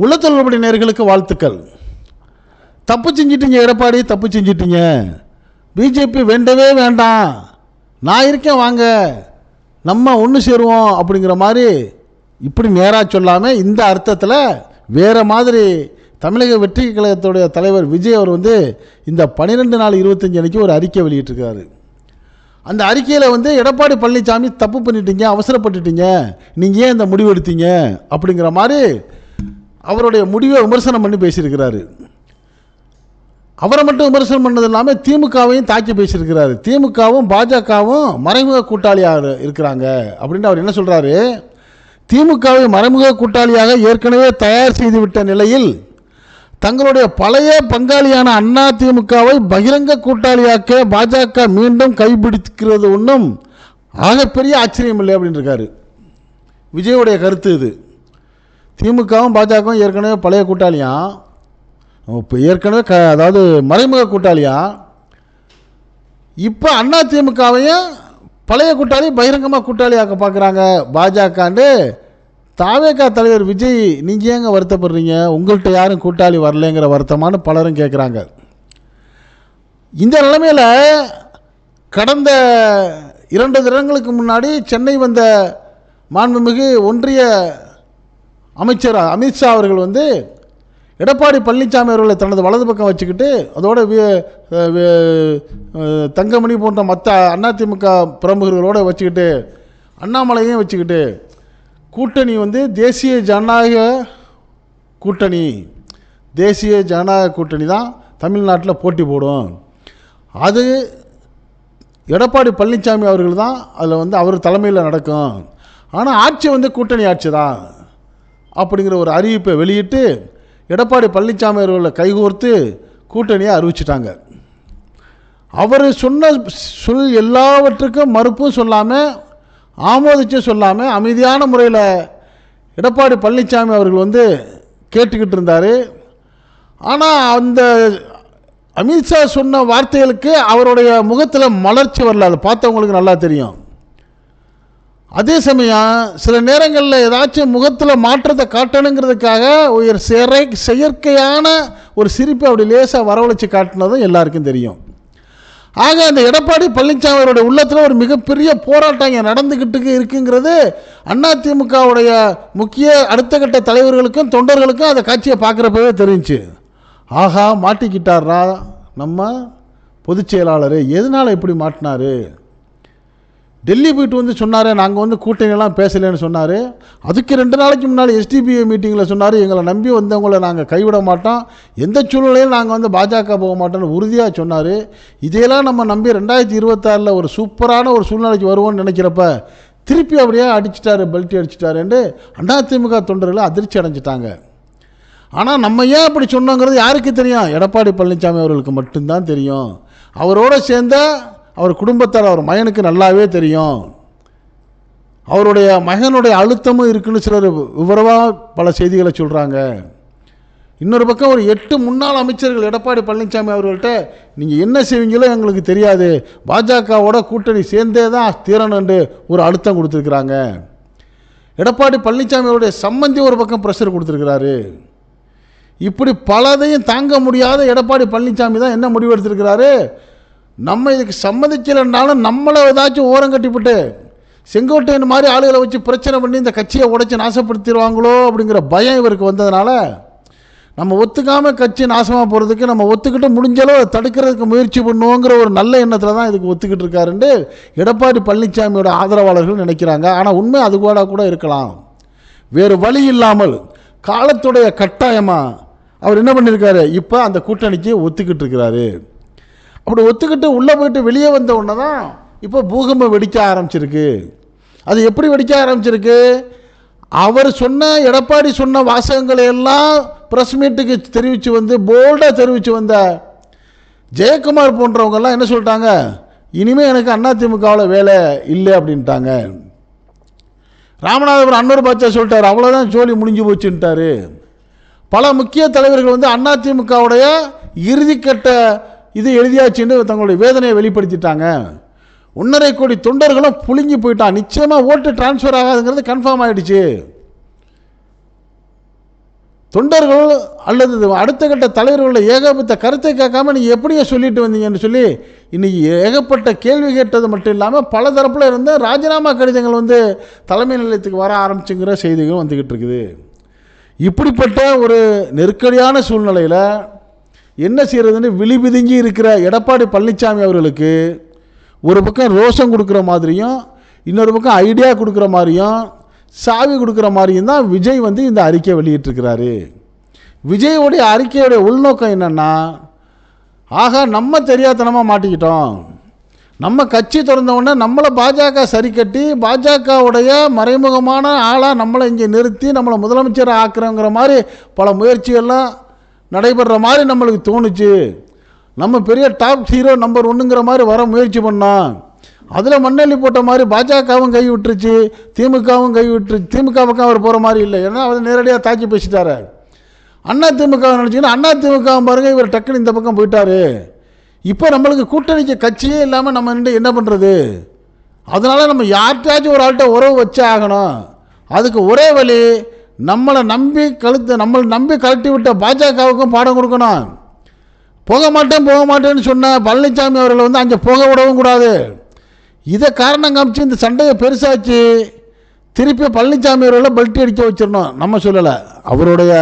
உள்ளத்தொழில்படி நேர்களுக்கு வாழ்த்துக்கள். தப்பு செஞ்சிட்டீங்க எடப்பாடி தப்பு செஞ்சிட்டீங்க. பிஜேபி வேண்டவே வேண்டாம். நான் இருக்கேன் வாங்க. நம்ம ஒன்று சேருவோம் அப்படிங்கிற மாதிரி இப்படி நேராக சொல்லாமல் இந்த அர்த்தத்தில் வேறு மாதிரி தமிழக வெற்றி கழகத்துடைய தலைவர் விஜய் அவர் வந்து இந்த பன்னிரெண்டு நாள் இருபத்தஞ்சி அன்றைக்கி ஒரு அறிக்கை வெளியிட்டிருக்காரு. அந்த அறிக்கையில் வந்து எடப்பாடி பழனிசாமி தப்பு பண்ணிட்டீங்க அவசரப்பட்டுட்டீங்க. நீங்கள் ஏன் இந்த முடிவு எடுத்தீங்க அப்படிங்கிற மாதிரி அவருடைய முடிவை விமர்சனம் பண்ணி பேசியிருக்கிறாரு. அவரை மட்டும் விமர்சனம் பண்ணது இல்லாமல் திமுகவையும் தாக்கி பேசியிருக்கிறாரு. திமுகவும் பாஜகவும் மறைமுக கூட்டாளியாக இருக்கிறாங்க அப்படின்னு அவர் என்ன சொல்கிறாரு திமுகவை மறைமுக கூட்டாளியாக ஏற்கனவே தயார் செய்துவிட்ட நிலையில் தங்களுடைய பழைய பங்காளியான அண்ணா திமுகவை பகிரங்க கூட்டாளியாக்க பாஜக மீண்டும் கைப்பிடிக்கிறது ஒன்றும் ஆகப்பெரிய ஆச்சரியம் இல்லை அப்படின்னு இருக்காரு. விஜயுடைய கருத்து இது. திமுகவும் பாஜகவும் ஏற்கனவே பழைய கூட்டாளியாம் இப்போ ஏற்கனவே க அதாவது மறைமுக கூட்டாளியாம் இப்போ அண்ணா திமுகவையும் பழைய கூட்டாளி பகிரங்கமாக கூட்டாளியாக்க பார்க்குறாங்க பாஜகண்டு தாவேகா தலைவர் விஜய் நீங்கள் ஏங்க வருத்தப்படுறீங்க? உங்கள்கிட்ட யாரும் கூட்டாளி வரலைங்கிற வருத்தமானு பலரும் கேட்குறாங்க இந்த நிலைமையில் கடந்த இரண்டு தினங்களுக்கு முன்னாடி சென்னை வந்த மாண்புமிகு ஒன்றிய அமைச்சர் அமித்ஷா அவர்கள் வந்து எடப்பாடி பழனிசாமி அவர்களை தனது வலது பக்கம் வச்சுக்கிட்டு அதோட தங்கமணி போன்ற மற்ற அதிமுக பிரமுகர்களோட வச்சுக்கிட்டு அண்ணாமலையும் வச்சுக்கிட்டு கூட்டணி வந்து தேசிய ஜனநாயக கூட்டணி. தேசிய ஜனநாயக கூட்டணி தான் தமிழ்நாட்டில் போட்டி போடும். அது எடப்பாடி பழனிசாமி அவர்கள் தான் அதில் வந்து அவர் தலைமையில் நடக்கும். ஆனால் ஆட்சி வந்து கூட்டணி ஆட்சி தான். அப்படிங்கிற ஒரு அறிவிப்பை வெளியிட்டு எடப்பாடி பழனிசாமி அவர்களை கைகோர்த்து கூட்டணியை அறிவிச்சிட்டாங்க. அவர் சொன்ன சொல் எல்லாவற்றுக்கும் மறுப்பும் சொல்லாமல் ஆமோதிச்சும் சொல்லாமல் அமைதியான முறையில் எடப்பாடி பழனிசாமி அவர்கள் வந்து கேட்டுக்கிட்டு இருந்தார். ஆனால் அந்த அமித்ஷா சொன்ன வார்த்தைகளுக்கு அவருடைய முகத்தில் மலர்ச்சி வரல. அதை பார்த்தவங்களுக்கு நல்லா தெரியும். அதே சமயம் சில நேரங்களில் ஏதாச்சும் முகத்தில் மாற்றத்தை காட்டணுங்கிறதுக்காக ஒரு சிறை செயற்கையான ஒரு சிரிப்பை அப்படி லேசாக வரவழைச்சு காட்டினதும் எல்லாருக்கும் தெரியும். ஆக அந்த எடப்பாடி பழனிசாமி அவருடைய உள்ளத்தில் ஒரு மிகப்பெரிய போராட்டம் இங்கே நடந்துக்கிட்டு இருக்குங்கிறது அதிமுகவுடைய முக்கிய அடுத்த கட்ட தலைவர்களுக்கும் தொண்டர்களுக்கும் அந்த காட்சியை பார்க்குறப்பவே தெரிஞ்சுச்சு ஆஹா மாட்டிக்கிட்டாரா நம்ம பொதுச் செயலாளர் எதனால் இப்படி மாட்டினாரு? டெல்லி போயிட்டு வந்து சொன்னார் நாங்கள் வந்து கூட்டணியெல்லாம் பேசலைன்னு சொன்னார். அதுக்கு ரெண்டு நாளைக்கு முன்னாடி எஸ்டிபிஐ மீட்டிங்கில் சொன்னார் எங்களை நம்பி வந்தவங்களை நாங்கள் கைவிட மாட்டோம் எந்த சூழ்நிலையும் நாங்கள் வந்து பாஜக போக மாட்டோம்னு உறுதியாக சொன்னார். இதையெல்லாம் நம்ம நம்பி ரெண்டாயிரத்தி இருபத்தாறில் ஒரு சூப்பரான ஒரு சூழ்நிலைக்கு வருவோம்னு நினைக்கிறப்ப திருப்பி அப்படியே அடிச்சிட்டாரு பெல்ட் அடிச்சிட்டாருன்ட்டு அதிமுக தொண்டர்கள் அதிர்ச்சி அடைஞ்சிட்டாங்க. ஆனால் நம்ம ஏன் அப்படி சொன்னோங்கிறது யாருக்கு தெரியும்? எடப்பாடி பழனிசாமி அவர்களுக்கு மட்டும்தான் தெரியும். அவரோட சேர்ந்த அவர் குடும்பத்தார் அவர் மகனுக்கு நல்லாவே தெரியும். அவருடைய மகனுடைய அழுத்தமும் இருக்குன்னு சிலர் விவரமாக பல செய்திகளை சொல்கிறாங்க இன்னொரு பக்கம் ஒரு எட்டு முன்னாள் அமைச்சர்கள் எடப்பாடி பழனிசாமி அவர்கள்ட்ட நீங்கள் என்ன செய்வீங்களோ எங்களுக்கு தெரியாது. பாஜகவோட கூட்டணி சேர்ந்தே தான் தீரணுண்டு ஒரு அழுத்தம் கொடுத்துருக்குறாங்க. எடப்பாடி பழனிசாமி அவருடைய சம்பந்தி ஒரு பக்கம் ப்ரெஷர் கொடுத்துருக்கிறாரு. இப்படி பலதையும் தாங்க முடியாத எடப்பாடி பழனிசாமி தான் என்ன முடிவு எடுத்திருக்கிறாரு? நம்ம இதுக்கு சம்மதிக்கலைன்னாலும் நம்மளை ஏதாச்சும் ஓரம் கட்டிவிட்டு செங்கோட்டையன் மாதிரி ஆளுகளை வச்சு பிரச்சனை பண்ணி இந்த கட்சியை உடைச்சி நாசப்படுத்திடுவாங்களோ அப்படிங்கிற பயம் இவருக்கு வந்ததுனால நம்ம ஒத்துக்காமல் கட்சி நாசமாக போகிறதுக்கு நம்ம ஒத்துக்கிட்டு முடிஞ்சளவு தடுக்கிறதுக்கு முயற்சி பண்ணுவோங்கிற ஒரு நல்ல எண்ணத்தில் தான் இதுக்கு ஒத்துக்கிட்டு இருக்காருன்ட்டு எடப்பாடி பழனிசாமியோட ஆதரவாளர்கள் நினைக்கிறாங்க. ஆனால் உண்மை அது கூட கூட இருக்கலாம். வேறு வழி இல்லாமல் காலத்துடைய கட்டாயமாக அவர் என்ன பண்ணியிருக்காரு? இப்போ அந்த கூட்டணிக்கு ஒத்துக்கிட்டு இருக்கிறாரு. அப்படி ஒத்துக்கிட்டு உள்ளே போயிட்டு வெளியே வந்த உடனே தான் இப்போ பூகம்பம் வெடிக்க ஆரம்பிச்சிருக்கு. அது எப்படி வெடிக்க ஆரம்பிச்சிருக்கு? அவர் சொன்ன எடப்பாடி சொன்ன வாசகங்களை எல்லாம் ப்ரெஸ் மீட்டுக்கு தெரிவித்து வந்து போல்டாக தெரிவித்து வந்த ஜெயக்குமார் போன்றவங்கெல்லாம் என்ன சொல்லிட்டாங்க? இனிமேல் எனக்கு அதிமுகவில் வேலை இல்லை அப்படின்ட்டாங்க. ராமநாதபுரம் அன்னூர் பாச்சா சொல்லிட்டார் அவ்வளோதான் ஜோலி முடிஞ்சு போச்சுன்ட்டாரு. பல முக்கிய தலைவர்கள் வந்து அதிமுகவுடைய இறுதிக்கட்ட இது எழுதியாச்சுன்னு தங்களுடைய வேதனையை வெளிப்படுத்திட்டாங்க. ஒன்றரை கோடி தொண்டர்களும் புழுங்கி போயிட்டான் நிச்சயமாக ஓட்டு டிரான்ஸ்ஃபர் ஆகாதுங்கிறது கன்ஃபார்ம் ஆகிடுச்சு தொண்டர்கள் அல்லது அடுத்த கட்ட தலைவர்களோட ஏகப்பட்ட கருத்தை கேட்காம நீங்கள் எப்படியே சொல்லிட்டு வந்தீங்கன்னு சொல்லி இன்னைக்கு ஏகப்பட்ட கேள்வி கேட்டது மட்டும் இல்லாமல் பல தரப்பில் இருந்து ராஜினாமா கடிதங்கள் வந்து தலைமை நிலையத்துக்கு வர ஆரம்பிச்சுங்கிற செய்திகள் வந்துக்கிட்டு இருக்குது. இப்படிப்பட்ட ஒரு நெருக்கடியான சூழ்நிலையில் என்ன செய்கிறதுன்னு விழிபிதிஞ்சி இருக்கிற எடப்பாடி பழனிசாமி அவர்களுக்கு ஒரு பக்கம் ரோஷம் கொடுக்குற மாதிரியும் இன்னொரு பக்கம் ஐடியா கொடுக்குற மாதிரியும் சாவி கொடுக்குற மாதிரியும் தான் விஜய் வந்து இந்த அறிக்கை வெளியிட்டிருக்கிறாரு. விஜயோடைய அறிக்கையுடைய உள்நோக்கம் என்னென்னா ஆகா நம்ம தெரியாதனமாக மாட்டிக்கிட்டோம். நம்ம கட்சி திறந்தவுடனே நம்மளை பாஜக சரி கட்டி பாஜகவுடைய மறைமுகமான ஆளாக நம்மளை இங்கே நிறுத்தி நம்மளை முதலமைச்சர் ஆக்குறோங்கிற மாதிரி பல முயற்சிகள்லாம் நடைபெற மாதிரி நம்மளுக்கு தோணுச்சு. நம்ம பெரிய டாப் ஹீரோ நம்பர் ஒன்றுங்கிற மாதிரி வர முயற்சி பண்ணோம் அதில் மண்ணெல்லி போட்ட மாதிரி பாஜகவும் கை விட்டுருச்சு திமுகவும் கை விட்டுருச்சு திமுக பக்கம் அவர் போகிற மாதிரி இல்லை. ஏன்னா அவர் நேரடியாக தாக்கி பேசிட்டாரு. அண்ணா திமுக நினச்சிங்கன்னா அண்ணா திமுக பாருங்கள் இவர் டக்குன்னு இந்த பக்கம் போயிட்டாரு. இப்போ நம்மளுக்கு கூட்டணிக்கு கட்சியே இல்லாமல் நம்ம நின்று என்ன பண்ணுறது அதனால் நம்ம யார்கிட்டயாச்சும் ஒரு ஆள்கிட்ட உறவு வச்சே ஆகணும். அதுக்கு ஒரே வழி நம்மளை நம்பி கழுத்து நம்மளை நம்பி கழட்டி விட்ட பாஜகவுக்கும் பாடம் கொடுக்கணும். போக மாட்டேன் போக மாட்டேன்னு சொன்ன பழனிசாமி அவர்களை வந்து அங்கே போக விடவும் கூடாது. இதை காரணம் காமிச்சு இந்த சண்டையை பெருசாச்சு திருப்பி பழனிசாமி அவர்களை பல்ட்டி அடிக்க வச்சிடணும். நம்ம சொல்லலை. அவருடைய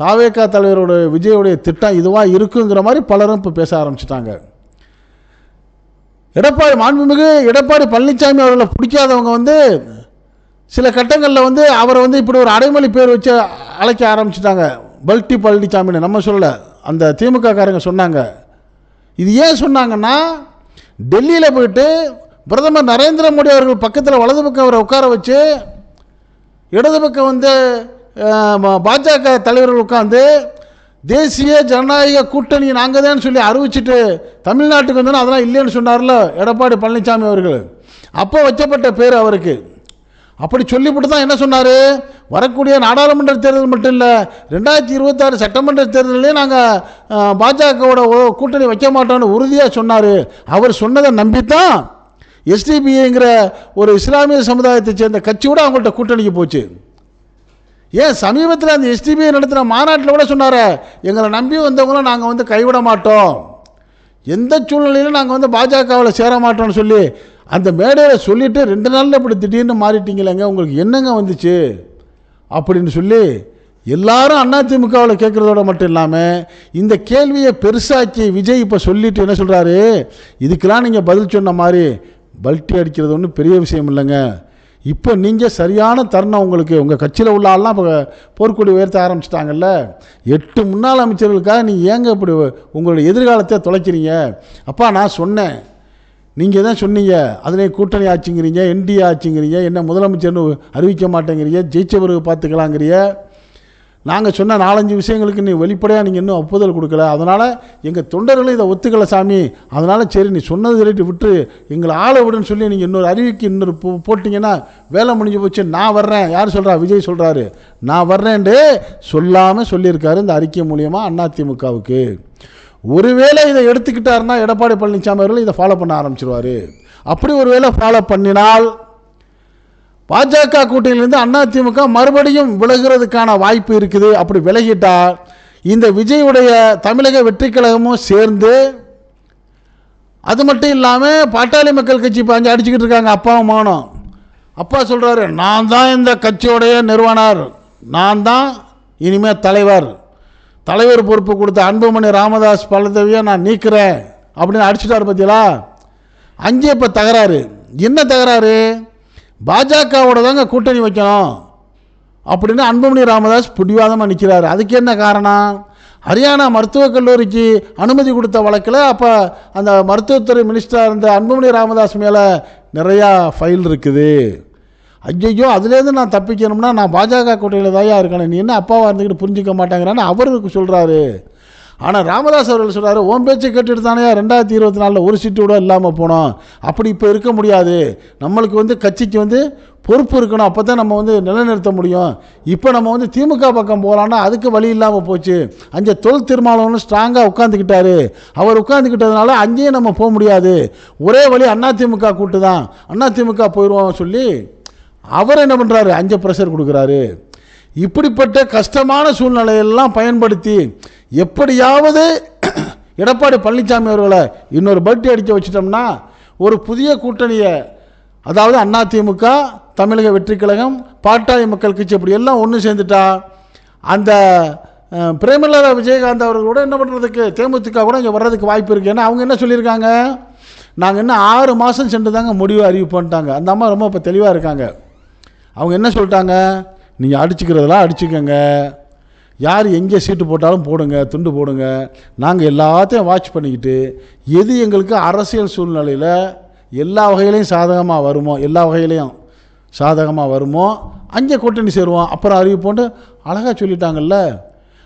தாவேக்கா தலைவரோட விஜயுடைய திட்டம் இதுவாக இருக்குங்கிற மாதிரி பலரும் இப்போ பேச ஆரம்பிச்சிட்டாங்க. எடப்பாடி மாண்புமிகு எடப்பாடி பழனிசாமி அவர்களை பிடிக்காதவங்க வந்து சில கட்டங்களில் வந்து அவரை வந்து இப்படி ஒரு அடைமொழி பேர் வச்சு அழைக்க ஆரம்பிச்சிட்டாங்க. பல்ட்டி பழனிசாமின்னு நம்ம சொல்லலை. அந்த திமுக காரங்க சொன்னாங்க. இது ஏன் சொன்னாங்கன்னா டெல்லியில் போயிட்டு பிரதமர் நரேந்திர மோடி அவர்கள் பக்கத்தில் வலது பக்கம் அவரை உட்கார வச்சு இடது பக்கம் வந்து பாஜக தலைவர்கள் உட்காந்து தேசிய ஜனநாயக கூட்டணி நாங்கள் தான் சொல்லி அறிவிச்சிட்டு தமிழ்நாட்டுக்கு வந்தோன்னா அதெல்லாம் இல்லைன்னு சொன்னார்ல எடப்பாடி பழனிசாமி அவர்கள். அப்போ வச்சப்பட்ட பேர் அவருக்கு. அப்படி சொல்லிவிட்டு தான் என்ன சொன்னார்? வரக்கூடிய நாடாளுமன்ற தேர்தல் மட்டும் இல்லை ரெண்டாயிரத்தி இருபத்தாறு சட்டமன்ற தேர்தலே நாங்கள் பாஜகவோட கூட்டணி வைக்க மாட்டோம்னு உறுதியாக சொன்னார். அவர் சொன்னதை நம்பித்தான் எஸ்டிபிஐங்கிற ஒரு இஸ்லாமிய சமுதாயத்தை சேர்ந்த கட்சியோட அவங்கள்ட்ட கூட்டணிக்கு போச்சு. ஏன் சமீபத்தில் அந்த எஸ்டிபிஐ நடத்தின மாநாட்டில் கூட சொன்னார் எங்களை நம்பி வந்தவங்களும் நாங்கள் வந்து கைவிட மாட்டோம். எந்த சூழ்நிலையிலும் நாங்கள் வந்து பாஜகவில் சேர மாட்டோம்னு சொல்லி அந்த மேடையில் சொல்லிவிட்டு ரெண்டு நாளில் இப்படி திடீர்னு மாறிட்டீங்களேங்க உங்களுக்கு என்னங்க வந்துச்சு? அப்படின்னு சொல்லி எல்லாரும் அதிமுகவில் கேட்குறதோட மட்டும் இல்லாமல் இந்த கேள்வியை பெருசாக்கி விஜய் இப்போ சொல்லிட்டு என்ன சொல்கிறாரு இதுக்கெல்லாம் நீங்கள் பதில் சொன்ன மாதிரி பல்ட்டி அடிக்கிறது ஒன்றும் பெரிய விஷயம் இல்லைங்க. இப்போ நீங்கள் சரியான தருணம் உங்களுக்கு உங்கள் கட்சியில் உள்ள ஆள்லாம் இப்போ போர்க்கொடி உயர்த்த ஆரம்பிச்சிட்டாங்கல்ல. எட்டு முன்னாள் அமைச்சர்களுக்காக நீங்கள் ஏங்க இப்படி உங்களுடைய எதிர்காலத்தை தொலைக்கிறீங்க? அப்பா நான் சொன்னேன். நீங்கள் தான் சொன்னீங்க அதிலே கூட்டணி ஆச்சுங்கிறீங்க என்டிஏ ஆச்சுங்கிறீங்க என்ன முதலமைச்சர்னு அறிவிக்க மாட்டேங்கிறீங்க ஜெயிச்ச பிறகு பார்த்துக்கலாங்கிறிய நாங்கள் சொன்ன நாலஞ்சு விஷயங்களுக்கு நீ வெளிப்படையாக நீங்கள் இன்னும் ஒப்புதல் கொடுக்கல. அதனால் எங்கள் தொண்டர்களும் இதை ஒத்துக்கல சாமி. அதனால் சரி நீ சொன்னது சொல்லிட்டு விட்டு எங்களை ஆளை விடுன்னு சொல்லி நீங்கள் இன்னொரு அறிவிக்கு இன்னொரு போ போட்டிங்கன்னா வேலை முடிஞ்சு போச்சு நான் வர்றேன். யார் சொல்கிறா விஜய் சொல்கிறாரு நான் வர்றேன்ட்டு சொல்லாமல் சொல்லியிருக்காரு இந்த அறிக்கை மூலியமாக அதிமுகவுக்கு ஒருவேளை இதை எடுத்துக்கிட்டாருன்னா எடப்பாடி பழனிசாமி அவர்கள் இதை ஃபாலோ பண்ண ஆரம்பிச்சிருவாரு. அப்படி ஒருவேளை ஃபாலோ பண்ணினால் பாஜக கூட்டணியிலிருந்து அதிமுக மறுபடியும் விலகுறதுக்கான வாய்ப்பு இருக்குது. அப்படி விலகிட்டா இந்த விஜயுடைய தமிழக வெற்றி கழகமும் சேர்ந்து அது மட்டும் இல்லாமல் பாட்டாளி மக்கள் கட்சி இப்போ அஞ்சு அடிச்சுக்கிட்டு இருக்காங்க அப்பாவும் மகனும் அப்பா சொல்கிறாரு நான் தான் இந்த கட்சியோடைய நிறுவனர் நான் தான் இனிமேல் தலைவர். தலைவர் பொறுப்பு கொடுத்த அன்புமணி ராமதாஸ் பல்லதவியை நான் நீக்கிறேன். அப்படின்னு அடிச்சிட்டார் பார்த்தீங்களா அங்கே இப்போ தகராறு. என்ன தகராறு? பாஜகவோட தாங்க கூட்டணி வைக்கணும். அப்படின்னு அன்புமணி ராமதாஸ் பிடிவாதமாக நிற்கிறாரு அதுக்கு என்ன காரணம்? ஹரியானா மருத்துவக் கல்லூரிக்கு அனுமதி கொடுத்த வழக்கில் அப்போ அந்த மருத்துவத்துறை மினிஸ்டராக இருந்த அன்புமணி ராமதாஸ் மேலே நிறையா ஃபைல் இருக்குது. ஐயோ அதுலேருந்து நான் தப்பிக்கணும்னா நான் பாஜக கூட்டணியில் தாயா இருக்கணும். நீ என்ன அப்பாவாக இருந்துக்கிட்டு புரிஞ்சிக்க மாட்டேங்கிறான்னு அவருக்கு சொல்கிறாரு ஆனால் ராமதாஸ் அவர்கள் சொல்கிறார் உன் பேச்சை கேட்டுட்டு தானே ரெண்டாயிரத்தி இருபத்தி நாலில் ஒரு சீட்டு கூட இல்லாமல் போனோம். அப்படி இப்போ இருக்க முடியாது. நம்மளுக்கு வந்து கட்சிக்கு வந்து பொறுப்பு இருக்கணும். அப்போ தான் நம்ம வந்து நிலைநிறுத்த முடியும். இப்போ நம்ம வந்து திமுக பக்கம் போகலான்னா அதுக்கு வழி இல்லாமல் போச்சு. அங்கே தொல் திருமாவளவன் ஸ்ட்ராங்காக உட்காந்துக்கிட்டாரு அவர் உட்காந்துக்கிட்டதுனால அங்கேயும் நம்ம போக முடியாது. ஒரே வழி அதிமுக கூட்டு தான். அதிமுக போயிடுவோம் சொல்லி அவர் என்ன பண்ணுறாரு அஞ்சு ப்ரெஷர் கொடுக்குறாரு. இப்படிப்பட்ட கஷ்டமான சூழ்நிலையெல்லாம் பயன்படுத்தி எப்படியாவது எடப்பாடி பழனிசாமி அவர்களை இன்னொரு பல்ட்டி அடிக்க வச்சிட்டோம்னா ஒரு புதிய கூட்டணியை அதாவது அதிமுக தமிழக வெற்றி கழகம் பாட்டாளி மக்கள் கட்சி இப்படி எல்லாம் ஒன்று சேர்ந்துட்டா அந்த பிரேமலதா விஜயகாந்த் அவர்களோட என்ன பண்ணுறதுக்கு தேமுதிக கூட இங்கே வர்றதுக்கு வாய்ப்பு இருக்குது ஏன்னா அவங்க என்ன சொல்லியிருக்காங்க? நாங்கள் இன்னும் ஆறு மாதம் சென்று தாங்க முடிவு அறிவிப்போன்ட்டாங்க அந்த அம்மா ரொம்ப இப்போ தெளிவாக இருக்காங்க. அவங்க என்ன சொல்லிட்டாங்க? நீங்கள் அடிச்சுக்கிறதெல்லாம் அடிச்சுக்கோங்க. யார் எங்கே சீட்டு போட்டாலும் போடுங்க துண்டு போடுங்க. நாங்கள் எல்லாத்தையும் வாட்ச் பண்ணிக்கிட்டு எது எங்களுக்கு அரசியல் சூழ்நிலையில் எல்லா வகையிலையும் சாதகமாக வருமோ எல்லா வகையிலையும் சாதகமாக வருமோ அங்கே கூட்டணி சேருவோம். அப்புறம் அறிவிப்போன்ட்டு அழகாக சொல்லிட்டாங்கல்ல.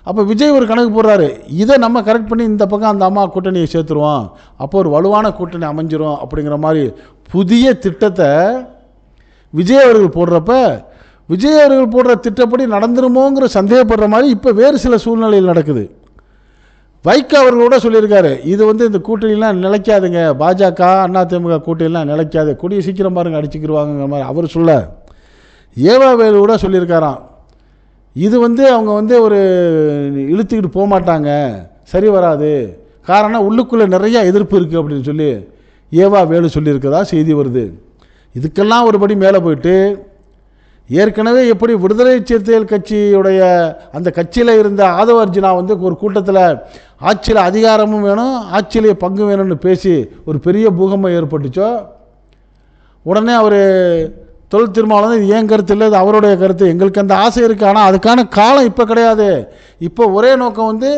அப்போ விஜய் ஒரு கணக்கு போடுறாரு. இதை நம்ம கரெக்ட் பண்ணி இந்த பக்கம் அந்த அம்மா கூட்டணியை சேர்த்துருவோம். அப்போ ஒரு வலுவான கூட்டணி அமைஞ்சிரும் அப்படிங்கிற மாதிரி புதிய திட்டத்தை விஜய் அவர்கள் போடுறப்ப விஜய் அவர்கள் போடுற திட்டப்படி நடந்துருமோங்கிற சந்தேகப்படுற மாதிரி இப்போ வேறு சில சூழ்நிலையில் நடக்குது. வைகோ அவர்களோட சொல்லியிருக்காரு இது வந்து இந்த கூட்டணிலாம் நிலைக்காதுங்க பாஜக அதிமுக கூட்டணிலாம் நிலைக்காது கூடிய சீக்கிரம் பாருங்க அடிச்சுக்கிடுவாங்கிற மாதிரி அவர் சொல்ல. ஏவா வேலு கூட சொல்லியிருக்காராம் இது வந்து அவங்க வந்து ஒரு இழுத்துக்கிட்டு போக மாட்டாங்க சரி வராது காரணம் உள்ளுக்குள்ளே நிறையா எதிர்ப்பு இருக்குது அப்படின்னு சொல்லி ஏவா வேலு சொல்லியிருக்கதா செய்தி வருது. இதுக்கெல்லாம் ஒருபடி மேலே போயிட்டு ஏற்கனவே எப்படி விடுதலை சிறுத்தைகள் கட்சியுடைய அந்த கட்சியில் இருந்த ஆதவ அர்ஜுனா வந்து ஒரு கூட்டத்தில் ஆட்சியில் அதிகாரமும் வேணும் ஆட்சியிலேயே பங்கு வேணும்னு பேசி ஒரு பெரிய பூகம்பம் ஏற்பட்டுச்சோ? உடனே அவர் தொழில் திருமாவளவன் இது ஏன் கருத்து இல்லை இது அவருடைய கருத்து எங்களுக்கு அந்த ஆசை இருக்குது ஆனால் அதுக்கான காலம் இப்போ கிடையாது. இப்போ ஒரே நோக்கம் வந்து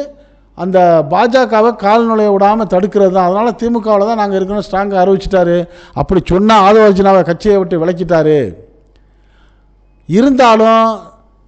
அந்த பாஜகவை கால் நுழைய விடாமல் தடுக்கிறது தான். அதனால் திமுகவில் தான் நாங்கள் இருக்கணும் ஸ்ட்ராங்காக அறிவிச்சிட்டாரு. அப்படி சொன்னால் ஆதவர்ஜனாவை கட்சியை விட்டு விளக்கிட்டாரு இருந்தாலும்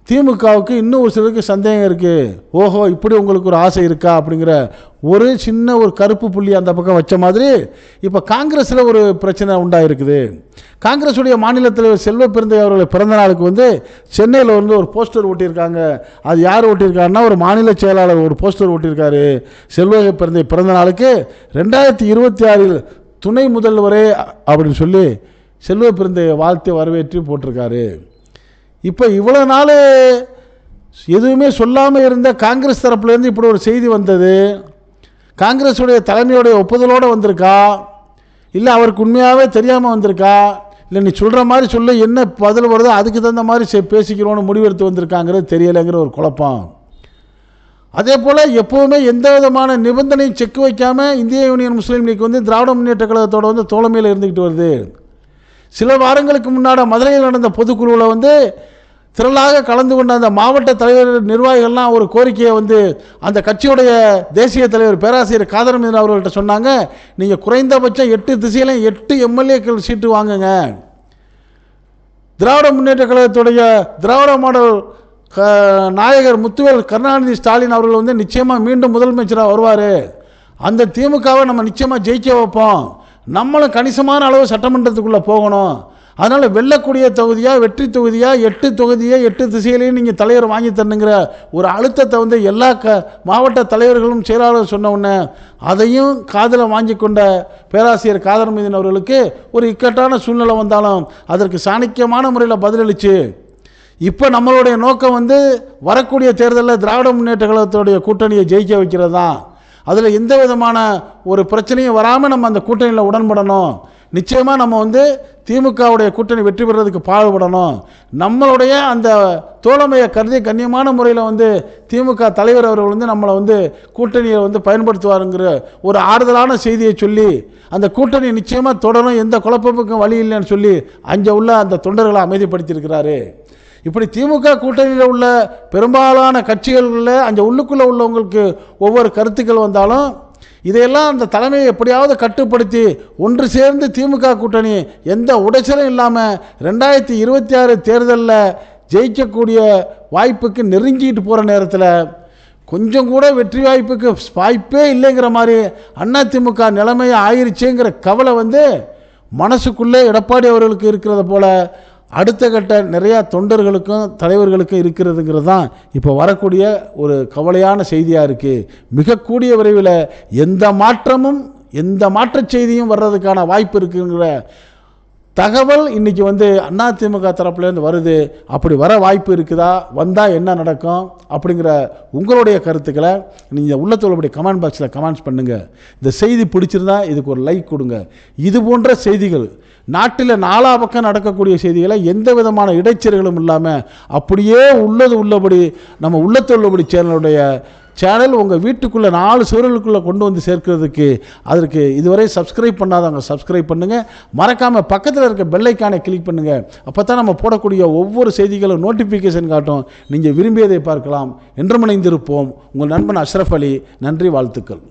திமுகவுக்கு இன்னும் ஒரு சிலருக்கு சந்தேகம் இருக்குது ஓஹோ இப்படி உங்களுக்கு ஒரு ஆசை இருக்கா? அப்படிங்கிற ஒரு சின்ன ஒரு கருப்பு புள்ளி அந்த பக்கம் வச்ச மாதிரி இப்போ காங்கிரஸில் ஒரு பிரச்சனை உண்டாயிருக்குது. காங்கிரஸுடைய மாநில தலைவர் செல்வ பெருந்தை அவர்கள் பிறந்த நாளுக்கு வந்து சென்னையில் வந்து ஒரு போஸ்டர் ஒட்டியிருக்காங்க. அது யார் ஒட்டியிருக்காருன்னா ஒரு மாநில செயலாளர் ஒரு போஸ்டர் ஒட்டியிருக்காரு. செல்வ பிறந்தை பிறந்த நாளுக்கு ரெண்டாயிரத்தி இருபத்தி ஆறில் துணை முதல்வரே அப்படின்னு சொல்லி செல்வ பிறந்தையை வாழ்த்து வரவேற்று போட்டிருக்காரு. இப்போ இவ்வளோ நாள் எதுவுமே சொல்லாமல் இருந்த காங்கிரஸ் தரப்புலேருந்து இப்படி ஒரு செய்தி வந்தது. காங்கிரஸுடைய தலைமையுடைய ஒப்புதலோடு வந்திருக்கா? இல்லை அவருக்கு உண்மையாகவே தெரியாமல் வந்திருக்கா? இல்லை நீ சொல்கிற மாதிரி சொல்ல என்ன பதில் வருதோ அதுக்கு தகுந்த மாதிரி செ- பேசிக்கிறோன்னு முடிவெடுத்து வந்திருக்காங்கிறது தெரியலைங்கிற ஒரு குழப்பம். அதே போல் எப்போவுமே எந்த விதமான நிபந்தனையும் செக் வைக்காமல் இந்திய யூனியன் முஸ்லீம் லீக் வந்து திராவிட முன்னேற்ற கழகத்தோட வந்து தோழமையில் இருந்துக்கிட்டு வருது. சில வாரங்களுக்கு முன்னாடி மதுரையில் நடந்த பொதுக்குழுவில் வந்து திரளாக கலந்து கொண்ட அந்த மாவட்ட தலைவர் நிர்வாகிகள்லாம் ஒரு கோரிக்கையை வந்து அந்த கட்சியுடைய தேசிய தலைவர் பேராசிரியர் காதர் மீது அவர்கள்ட்ட சொன்னாங்க நீங்கள் குறைந்தபட்சம் எட்டு திசையிலையும் எட்டு எம்எல்ஏக்கள் சீட்டு வாங்குங்க. திராவிட முன்னேற்ற கழகத்துடைய திராவிட மாடல் க- நாயகர் முத்துவேல் கருணாநிதி ஸ்டாலின் அவர்கள் வந்து நிச்சயமாக மீண்டும் முதலமைச்சராக வருவார். அந்த திமுகவை நம்ம நிச்சயமாக ஜெயிக்க வைப்போம். நம்மளும் கணிசமான அளவு சட்டமன்றத்துக்குள்ளே போகணும். அதனால் வெல்லக்கூடிய தொகுதியாக வெற்றி தொகுதியாக எட்டு தொகுதியை எட்டு திசையிலையும் நீங்கள் தலைவர் வாங்கி தரணுங்கிற ஒரு அழுத்தத்தை வந்து எல்லா க மாவட்ட தலைவர்களும் செயலாளர் சொன்ன உடனே அதையும் காதில் வாங்கி கொண்ட பேராசிரியர் காதர் மீதின் அவர்களுக்கு ஒரு இக்கட்டான சூழ்நிலை வந்தாலும் அதற்கு சாணக்கியமான முறையில் பதிலளித்து இப்போ நம்மளுடைய நோக்கம் வந்து வரக்கூடிய தேர்தலில் திராவிட முன்னேற்ற கழகத்துடைய கூட்டணியை ஜெயிக்க வைக்கிறது தான் அதில் எந்த விதமான ஒரு பிரச்சனையும் வராமல் நம்ம அந்த கூட்டணியில் உடன்படணும். நிச்சயமாக நம்ம வந்து திமுகவுடைய கூட்டணி வெற்றி பெறுறதுக்கு பாடுபடணும். நம்மளுடைய அந்த தோழமையை கருதி கண்ணியமான முறையில் வந்து திமுக தலைவர் அவர்கள் வந்து நம்மளை வந்து கூட்டணியை வந்து பயன்படுத்துவாருங்கிற ஒரு ஆறுதலான செய்தியை சொல்லி அந்த கூட்டணி நிச்சயமாக தொடரும் எந்த குழப்பமுக்கும் வழி இல்லைன்னு சொல்லி அங்கே உள்ள அந்த தொண்டர்களை அமைதிப்படுத்தியிருக்கிறாரு. இப்படி திமுக கூட்டணியில் உள்ள பெரும்பாலான கட்சிகளில் அந்த உள்ளுக்குள்ளே உள்ளவங்களுக்கு ஒவ்வொரு கருத்துக்கள் வந்தாலும் இதையெல்லாம் அந்த தலைமையை எப்படியாவது கட்டுப்படுத்தி ஒன்று சேர்ந்து திமுக கூட்டணி எந்த உடைச்சலும் இல்லாமல் ரெண்டாயிரத்தி இருபத்தி ஆறு தேர்தலில் ஜெயிக்கக்கூடிய வாய்ப்புக்கு நெருங்கிட்டு போகிற நேரத்தில் கொஞ்சம் கூட வெற்றி வாய்ப்புக்கு வாய்ப்பே இல்லைங்கிற மாதிரி அதிமுக நிலைமை ஆயிடுச்சுங்கிற கவலை வந்து மனசுக்குள்ளே எடப்பாடி அவர்களுக்கு இருக்கிறத போல அடுத்த கட்ட நிறையா தொண்டர்களுக்கும் தலைவர்களுக்கும் இருக்கிறதுங்கிறது தான் இப்போ வரக்கூடிய ஒரு கவலையான செய்தியாக இருக்குது மிக கூடிய விரைவில் எந்த மாற்றமும் எந்த மாற்றச் செய்தியும் வர்றதுக்கான வாய்ப்பு இருக்குங்கிற தகவல் இன்னைக்கு வந்து அதிமுக தரப்புலேருந்து வருது. அப்படி வர வாய்ப்பு இருக்குதா? வந்தால் என்ன நடக்கும்? அப்படிங்கிற உங்களுடைய கருத்துக்களை நீங்கள் உள்ளத்தோடைய கமெண்ட் பாக்ஸில் கமெண்ட்ஸ் பண்ணுங்கள் இந்த செய்தி பிடிச்சிருந்தா இதுக்கு ஒரு லைக் கொடுங்க. இது போன்ற செய்திகள் நாட்டில் நாலா பக்கம் நடக்கக்கூடிய செய்திகளை எந்த விதமான இடைச்சல்களும் இல்லாமல் அப்படியே உள்ளது உள்ளபடி நம்ம உள்ளத்துள்ளபடி சேனலுடைய சேனல் உங்கள் வீட்டுக்குள்ளே நாலு சுவர்களுக்குள்ளே கொண்டு வந்து சேர்க்கிறதுக்கு அதற்கு இதுவரை சப்ஸ்கிரைப் பண்ணாதவங்க சப்ஸ்கிரைப் பண்ணுங்கள் மறக்காமல் பக்கத்தில் இருக்க பெல்லைக்கானை கிளிக் பண்ணுங்கள் அப்போ தான் நம்ம போடக்கூடிய ஒவ்வொரு செய்திகளும் நோட்டிஃபிகேஷன் காட்டும். நீங்கள் விரும்பியதை பார்க்கலாம். என்றுமணைந்திருப்போம் உங்கள் நண்பன் அஷ்ரஃப் அலி. நன்றி வாழ்த்துக்கள்.